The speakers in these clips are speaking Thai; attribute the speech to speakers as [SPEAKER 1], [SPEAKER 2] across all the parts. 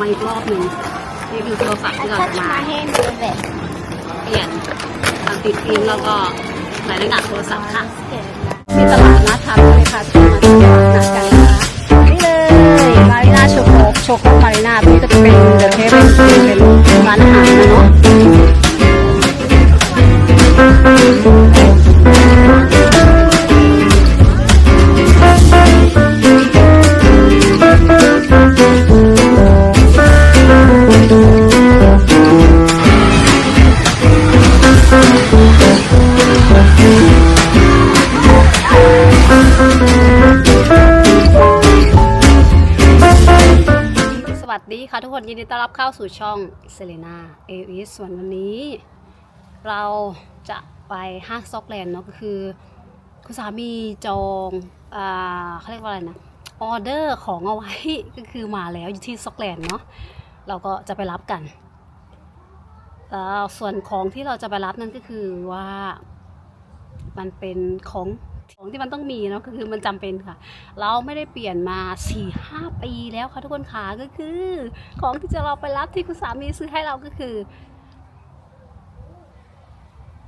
[SPEAKER 1] มาอีกรอบหนึ่งนี่คือโทรศัพท์ที่เรา
[SPEAKER 2] touched
[SPEAKER 1] จะมา
[SPEAKER 2] my hand with it.
[SPEAKER 1] เปลี่ยนทำติดฟิล์มแล้วก็ใส่หน้ากากโทรศัพท์ค่ะ มีตลาดนัดทำเลยค่ะที่มาตลาดนัดกันนะคะนี่เลยมารีนาโชโคโชโคมารีนาพี่จะเป็นเดอะเทเรนเป็นร้านอาหารนะเนาะ ดีค่ะทุกคนยินดีต้อนรับเข้าสู่ช่องเซเลนาเอวิสส่วนวันนี้ เราจะไปห้างซ็อกแลนด์เนาะก็คือ คุณสามีจองอ่าเขาเรียกว่าอะไรนะออเดอร์ของเอาไว้ก็คือมาแล้วอยู่ที่ซ็อกแลนด์เนาะเราก็จะไปรับกันแล้วส่วนของที่เราจะไปรับนั่นก็คือว่า มันเป็นของ ของที่มันต้องมีเนาะก็คือมันจำเป็นค่ะ เราไม่ได้เปลี่ยนมา4ี่ห้าปีแล้วค่ะทุกคนขาก็คือ ของที่จะเราไปรับที่คุณสามีซื้อให้เราก็คือ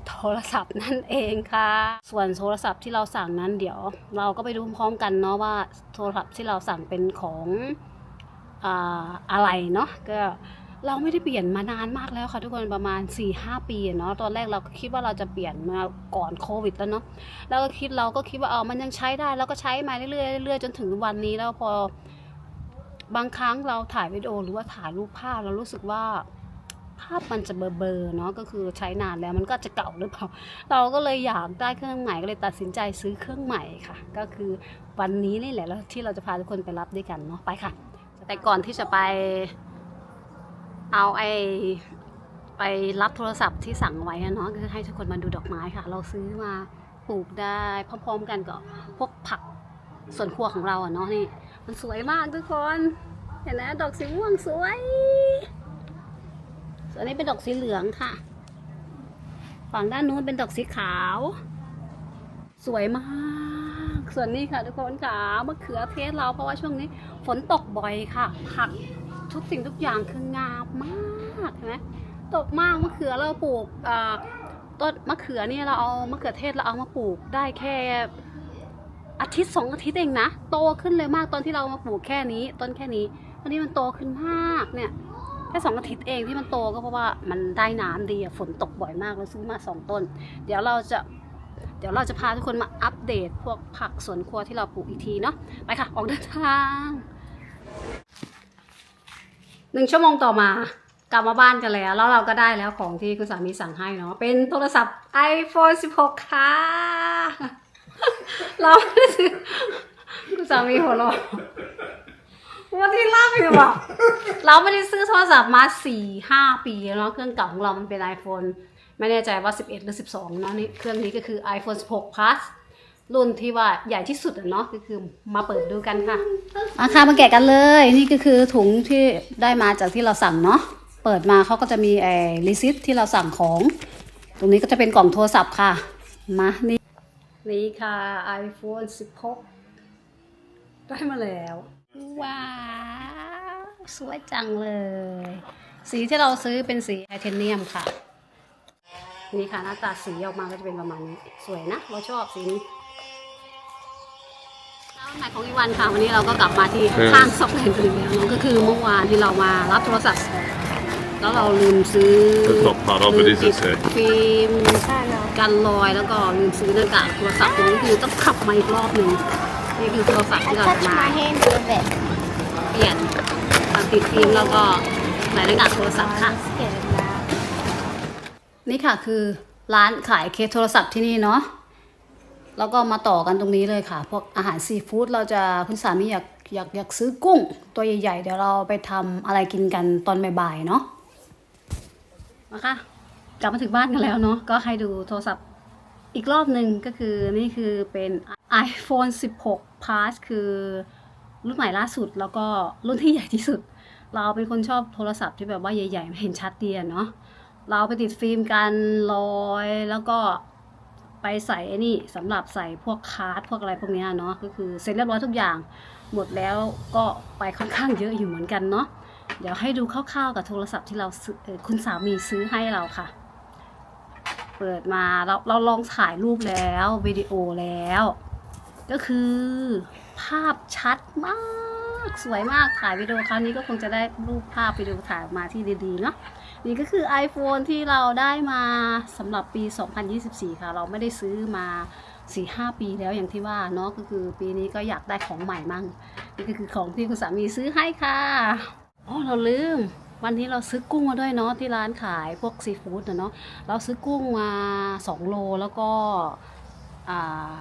[SPEAKER 1] โทรศัพท์นั่นเองค่ะ ส่วนโทรศัพท์ที่เราสั่งนั้นเดี๋ยว เราก็ไปดูพร้อมกันเนาะว่าโทรศัพท์ที่เราสั่งเป็นของออะไรเนาะก็ เราไม่ได้เปลี่ยนมานานมากแล้วค่ะทุกคนประมาณ 4-5 ปีเนาะตอนแรกเราก็คิดว่าเราจะเปลี่ยนมาก่อนโควิดแล้วเนาะแล้วก็คิดเราก็คิดว่าเออมันยังใช้ได้เราก็ใช้มาเรื่อยๆเรื่อยๆจนถึงวันนี้แล้วพอบางครั้งเราถ่ายวิดีโอหรือว่าถ่ายรูปภาพเรารู้สึกว่าภาพมันจะเบลอเนาะก็คือใช้นานแล้วมันก็จะเก่าหรือเปล่าเราก็เลยอยากได้เครื่องใหม่ก็เลยตัดสินใจซื้อเครื่องใหม่ค่ะ ก็คือวันนี้นี่แหละแล้วที่เราจะพาทุกคนไปรับด้วยกันเนาะไปค่ะ แต่ก่อนที่จะไป เอาไอไปรับโทรศัพท์ที่สั่งไว้อะเนาะคือให้ทุกคนมาดูดอกไม้ค่ะ เราซื้อมาปลูกได้พร้อมๆกันกับพวกผักสวนครัวของเราอะเนาะนี่ มันสวยมากทุกคน เห็นไหมดอกสีม่วงสวยส่วนนี้เป็นดอกสีเหลืองค่ะ ฝั่งด้านนู้นเป็นดอกสีขาว สวยมาก ส่วนนี้ค่ะทุกคนค่ะมะเขือเทศเราเพราะว่าช่วงนี้ ฝนตกบ่อยค่ะ ผัก ทุกสิ่งทุกอย่างคืองามมากเห็นไหมตกมากมะเขือเราปลูกต้นมะเขือเนี่ยเราเอามะเขือเทศเราเอามาปลูกได้แค่อาทิตย์สองอาทิตย์เองนะโตขึ้นเลยมากตอนที่เรามาปลูกแค่นี้ ต้นแค่นี้ตอนนี้มันโตขึ้นมากเนี่ยแค่สองอาทิตย์เองที่มันโตก็เพราะว่ามันได้น้ำดีฝนตกบ่อยมากเราซื้อมาสองต้น เดี๋ยวเราจะเดี๋ยวเราจะพาทุกคนมาอัปเดตพวกผักสวนครัวที่เราปลูกอีกทีเนาะไปค่ะ ออกเดินทาง หนึ่งชั่วโมงต่อมากลับมาบ้านกันแล้ว แล้วเราก็ได้แล้วของที่คุณสามีสั่งให้เนาะเป็นโทรศัพท์ iPhone 16 ค่ะ เราไม่ได้ซื้อคุณสามีหัวเราะวันที่ล่าอยู่บอกเราไม่ได้ซื้อโทรศัพท์มาสี่ห้าปีแล้วเนาะเครื่องเก่าของเรามันเป็น iPhone ไม่แน่ใจว่า 11 หรือ 12เนาะนี่เครื่องนี้ก็คือ iPhone 16 plus รุ่นที่ว่าใหญ่ที่สุดอะเนาะก็คือมาเปิดดูกันค่ะมาค่ะมาแกะกันเลย นี่ก็คือถุงที่ได้มาจากที่เราสั่งเนาะเปิดมาเขาก็จะมีไอ้รีซิตที่เราสั่งของ ตรงนี้ก็จะเป็นกล่องโทรศัพท์ค่ะมานี่นี่ค่ะ iPhone 16 ได้มาแล้ว ว้าว สวยจังเลย สีที่เราซื้อเป็นสีไทเทเนียมค่ะ นี่ค่ะหน้าตาสีออกมาก็จะเป็นประมาณนี้ สวยนะ เราชอบสีนี้แล้ว หมายของอีวันค่ะวันนี้เราก็กลับมาที่ห้างซอกแลนด์กันอีกแล้วเนอะก็คือเมื่อวานที่เรามารับโทรศัพท์แล้วเราลืมซื้อ
[SPEAKER 3] The top part of it
[SPEAKER 1] ลืม
[SPEAKER 3] is
[SPEAKER 1] ติด
[SPEAKER 3] this here.
[SPEAKER 1] ฟิล์ม
[SPEAKER 2] I know.
[SPEAKER 1] กันรอยแล้วก็ลืมซื้อหน้ากากโทรศัพท์ตรงนี้คือต้องขับมาอีกรอบหนึ่งนี่คือโทรศัพท์
[SPEAKER 2] I
[SPEAKER 1] ที่เรา
[SPEAKER 2] touched
[SPEAKER 1] จะมา
[SPEAKER 2] my hand with it.
[SPEAKER 1] เปลี่ยนทำติดฟิล์มแล้วก็ใส่หน้ากากโทรศัพท์ค่ะ
[SPEAKER 2] I'm scared now.
[SPEAKER 1] นี่ค่ะคือร้านขายเคสโทรศัพท์ที่นี่เนาะ แล้วก็มาต่อกันตรงนี้เลยค่ะ พวกอาหารซีฟู้ดเราจะคุณสามีอยากอยากอยากซื้อกุ้ง ตัวใหญ่ๆ เดี๋ยวเราไปทำอะไรกินกันตอนบ่ายๆเนาะมาค่ะ กลับมาถึงบ้านกันแล้วเนาะก็ให้ดูโทรศัพท์อีกรอบหนึ่งก็คือนี่คือเป็น iPhone 16 Plus คือรุ่นใหม่ล่าสุดแล้วก็รุ่นที่ใหญ่ที่สุด เราเป็นคนชอบโทรศัพท์ที่แบบว่าใหญ่ๆเห็นชัดเดีอะเนาะเราไปติดฟิล์มกันลอยแล้วก็ ไปใส่ไอ้นี่สำหรับใส่พวกคาร์ดพวกอะไรพวกเนี้ยเนาะก็คือเสร็จเรียบร้อยทุกอย่าง หมดแล้วก็ไปค่อนข้างเยอะอยู่เหมือนกันเนาะเดี๋ยวให้ดูคร่าวๆกับโทรศัพท์ที่เราคุณสามีซื้อให้เราค่ะ เปิดมาเราเราลองถ่ายรูปแล้ววิดีโอแล้ว ก็คือภาพชัดมาก สวยมากถ่ายวิดีโอครั้งนี้ก็คงจะได้รูปภาพวิดีโอถ่ายออกมาที่ดีๆเนาะนี่ก็คือ iPhone ที่เราได้มาสำหรับปี 2024 ค่ะ เราไม่ได้ซื้อมา4-5ปีแล้วอย่างที่ว่าเนาะก็คือปีนี้ก็อยากได้ของใหม่มั่งนี่ก็คือของที่คุณสามีซื้อให้ค่ะอ๋อเราลืม วันนี้เราซื้อกุ้งมาด้วยเนาะที่ร้านขายพวกซีฟู้ดเนาะเราซื้อกุ้งมา 2 โลแล้วก็อ่า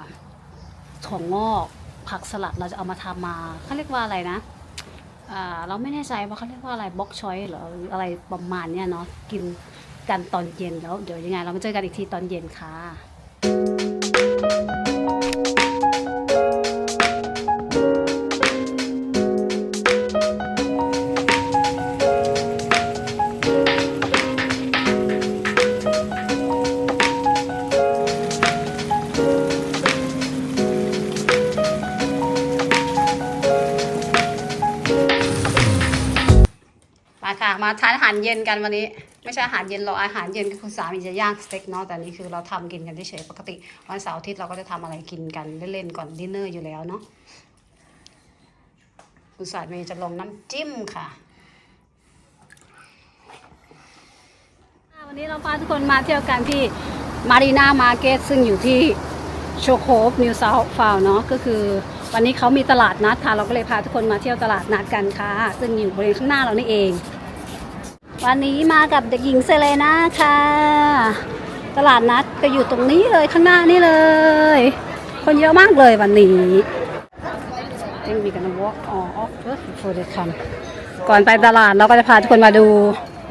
[SPEAKER 1] ถั่วงอก ผักสลัดเราจะเอามาทำมาเขาเรียกว่าอะไรนะอ่าเราไม่แน่ใจว่าเขาเรียกว่าอะไรบล็อกชอยหรืออะไรประมาณเนี้ยเนาะกินกันตอนเย็นแล้วเดี๋ยวยังไง เรามาเจอกันอีกทีตอนเย็นค่ะ ค่ะ มาทานอาหารเย็นกันวันนี้ ไม่ใช่อาหารเย็นเราอาหารเย็นคือคุณสามีจะย่างสเต็กเนาะแต่นนี้คือเราทำกินกันเฉยๆปกติ วันเสาร์อาทิตย์เราก็จะทำอะไรกินกันเล่นๆก่อนดินเนอร์อยู่แล้วเนาะคุณสามีจะลงน้ำจิ้มค่ะวันนี้เราพาทุกคนมาเที่ยวกันที่มารีนามาร์เก็ตซึ่งอยู่ที่โชโคฟนิวเซาท์ฟาวเนาะก็คือวันนี้เขามีตลาดนัดค่ะ เราก็เลยพาทุกคนมาเที่ยวตลาดนัดกันค่ะ ซึ่งอยู่บริเวณข้างหน้าเรานี่เอง วันนี้มากับเด็กหญิงเซเลนาค่ะ ตลาดนัดก็อยู่ตรงนี้เลยข้างหน้านี่เลย คนเยอะมากเลยวันนี้ Think we gonna walk all off first before they come ก่อนไปตลาดเราก็จะพาทุกคนมาดู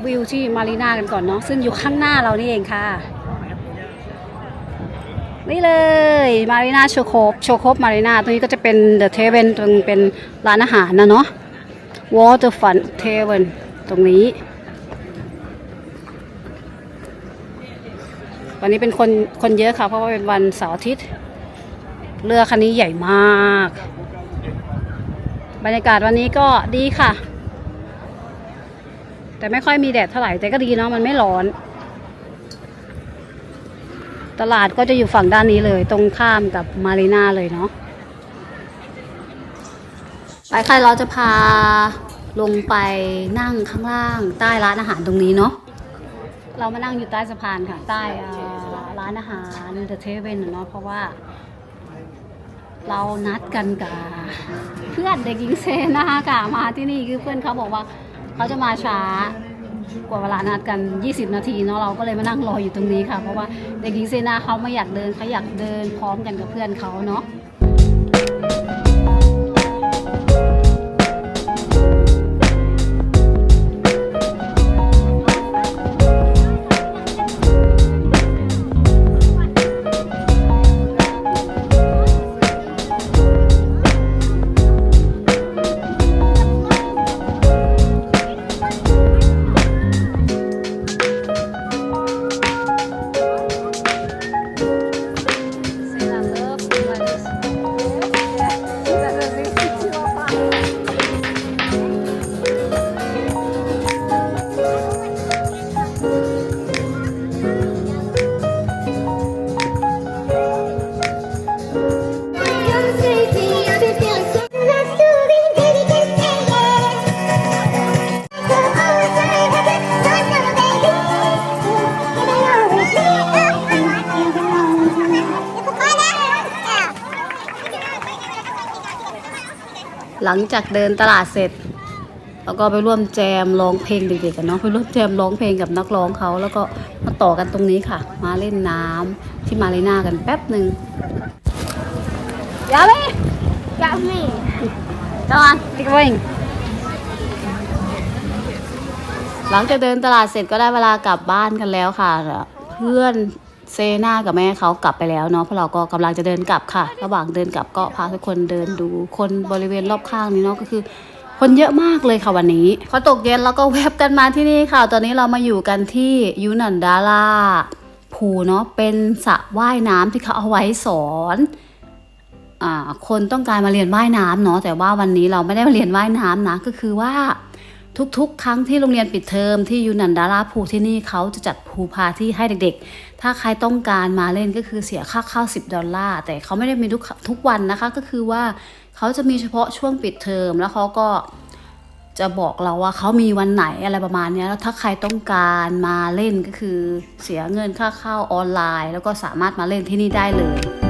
[SPEAKER 1] วิวที่มารีนากันก่อนเนาะซึ่งอยู่ข้างหน้าเรานี่เองค่ะ นี่เลยมารีนาโชโคบโชโคบมารีนาตรงนี้ก็จะเป็นเดอะเทเวนตรงเป็นร้านอาหารนะเนาะ Waterfront Tavern ตรงนี้ วันนี้เป็นคนคนเยอะค่ะ เพราะว่าเป็นวันเสาร์อาทิตย์ เรือคันนี้ใหญ่มาก บรรยากาศวันนี้ก็ดีค่ะ แต่ไม่ค่อยมีแดดเท่าไหร่แต่ก็ดีเนาะมันไม่ร้อน ตลาดก็จะอยู่ฝั่งด้านนี้เลย ตรงข้ามกับมารีนาเลยเนาะไปค่ะเราจะพาลงไปนั่งข้างล่างใต้ร้านอาหารตรงนี้เนาะเรามานั่งอยู่ใต้สะพานค่ะ ใต้านอาหารเดอะเทเวนเนาะเพราะว่า เรานัดกันกับเพื่อนเด็กหญิงเซนาค่ะมาที่นี่คือเพื่อนเขาบอกว่าเขาจะมาช้ากว่าเวลานัดกัน 20 นาทีเนาะเราก็เลยมานั่งรออยู่ตรงนี้ค่ะ เพราะว่าเด็กหญิงเซนาเขาไม่อยากเดินเขาอยากเดินพร้อมกันกับเพื่อนเขาเนาะ หลังจากเดินตลาดเสร็จ แล้วก็ไปร่วมแจมร้องเพลงเด็กๆกันเนาะไปร่วมแจมร้องเพลงกับนักร้องเขาแล้วก็มาต่อกันตรงนี้ค่ะ มาเล่นน้ำที่มารีนากันแป๊บหนึ่งยาเลย
[SPEAKER 2] Yummy.
[SPEAKER 1] จอนติ๊กวิ่งหลังจากเดินตลาดเสร็จก็ได้เวลากลับบ้านกันแล้วค่ะ เพื่อน เซน่ากับแม่เขากลับไปแล้วเนาะเพราะเราก็กำลังจะเดินกลับค่ะ ระหว่างเดินกลับก็พาทุกคนเดินดูคนบริเวณรอบข้างนี้เนาะก็คือ คนเยอะมากเลยค่ะวันนี้พอตกเย็นเราก็แวบกันมาที่นี่ค่ะ ตอนนี้เรามาอยู่กันที่ยูนันดาราพูเนาะเป็นสระว่ายน้ำที่เขาเอาไว้สอนอ่าคนต้องการมาเรียนว่ายน้ำเนาะแต่ว่าวันนี้เราไม่ได้มาเรียนว่ายน้ำนะก็คือว่า ทุกๆ ครั้งที่โรงเรียนปิดเทอมที่ยูนันดาราพูที่นี่เขาจะจัดพูพาที่ให้เด็กๆ ถ้าใครต้องการมาเล่นก็คือเสียค่าเข้า 10 ดอลลาร์ แต่เขาไม่ได้มีทุกทุกวันนะคะ ก็คือว่าเขาจะมีเฉพาะช่วงปิดเทอมแล้วเขาก็จะบอกเราว่าเขามีวันไหนอะไรประมาณนี้แล้วถ้าใครต้องการมาเล่นก็คือเสียเงินค่าเข้าออนไลน์ แล้วก็สามารถมาเล่นที่นี่ได้เลย